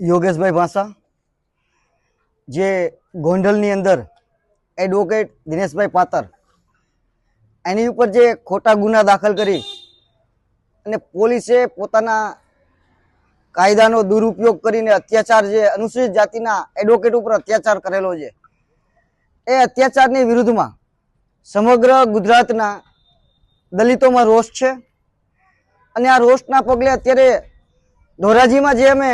યોગેશભાઈ ભાષા, જે ગોંડલની અંદર એડવોકેટ દિનેશભાઈ પાતર. એની ઉપર જે ખોટા ગુના દાખલ કરી અને પોલીસે પોતાના કાયદાનો દુરુપયોગ કરીને અત્યાચાર જે અનુસૂચિત જાતિના એડવોકેટ ઉપર અત્યાચાર કરેલો છે, એ અત્યાચારની વિરુદ્ધમાં સમગ્ર ગુજરાતના દલિતોમાં રોષ છે. અને આ રોષના પગલે અત્યારે ધોરાજીમાં જે અમે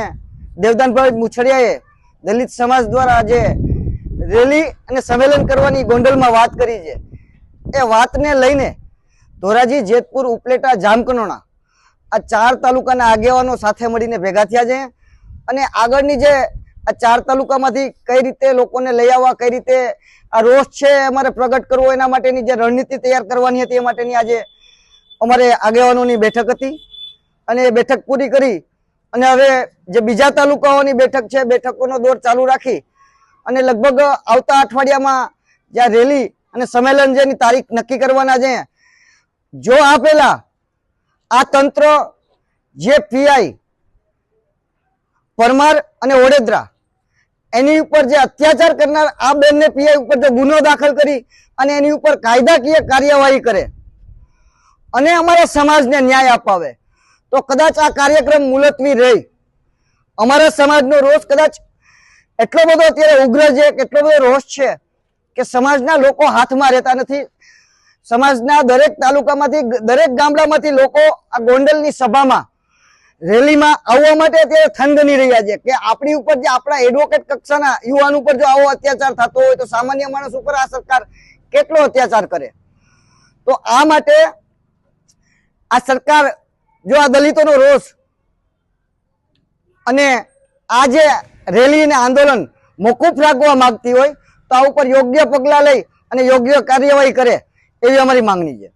દેવદાનભાઈ મુછડિયાએ દલિત સમાજ દ્વારા આજે રેલી અને સંમેલન કરવાની ગોંડલમાં વાત કરી છે. એ વાતને લઈને ધોરાજી, જેતપુર, ઉપલેટા, જામકનોણા આ ચાર તાલુકાના આગેવાનો સાથે મળીને ભેગા થયા છે અને આગળની જે આ ચાર તાલુકામાંથી કઈ રીતે લોકોને લઈ આવવા, કઈ રીતે આ રોષ છે અમારે પ્રગટ કરવો, એના માટેની જે રણનીતિ તૈયાર કરવાની હતી એ માટેની આજે અમારે આગેવાનોની બેઠક હતી અને એ બેઠક પૂરી કરી અને હવે જે બીજા તાલુકાઓની બેઠક છે, બેઠકોનો દોર ચાલુ રાખી અને લગભગ આવતા અઠવાડિયામાં જ્યાં રેલી અને સંમેલન જેની તારીખ નક્કી કરવાના છે, જો આપેલા આ તંત્ર જે પીઆઈ પરમાર અને ઓડેદરા એની ઉપર જે અત્યાચાર કરનાર આ બેનને પીઆઈ ઉપર જો ગુનો દાખલ કરી અને એની ઉપર કાયદાકીય કાર્યવાહી કરે, અને અમારા સમાજને ન્યાય અપાવે તો કદાચ આ કાર્યક્રમ મુલતવી રહી. અમારા સમાજનો રોષ કદાચ એટલો બધો અત્યારે ઉગ્ર છે એટલો બધો રોષ છે કે સમાજના લોકો હાથમાં રહેતા નથી. સમાજના દરેક તાલુકામાંથી, દરેક ગામડામાંથી લોકો આ ગોંડલની સભામાં, રેલીમાં આવવા માટે અત્યારે થનગની રહ્યા છે. કે આપણી ઉપર જે આપણા એડવોકેટ કક્ષાના યુવાન ઉપર જો આવો અત્યાચાર થતો હોય તો સામાન્ય માણસ ઉપર આ સરકાર કેટલો અત્યાચાર કરે? તો આ માટે આ સરકાર જો આ દલિતોનો રોષ અને આ જે રેલી અને આંદોલન મોકૂફ રાખવા માંગતી હોય તો આ ઉપર યોગ્ય પગલાં લઈ અને યોગ્ય કાર્યવાહી કરે એવી અમારી માંગણી છે.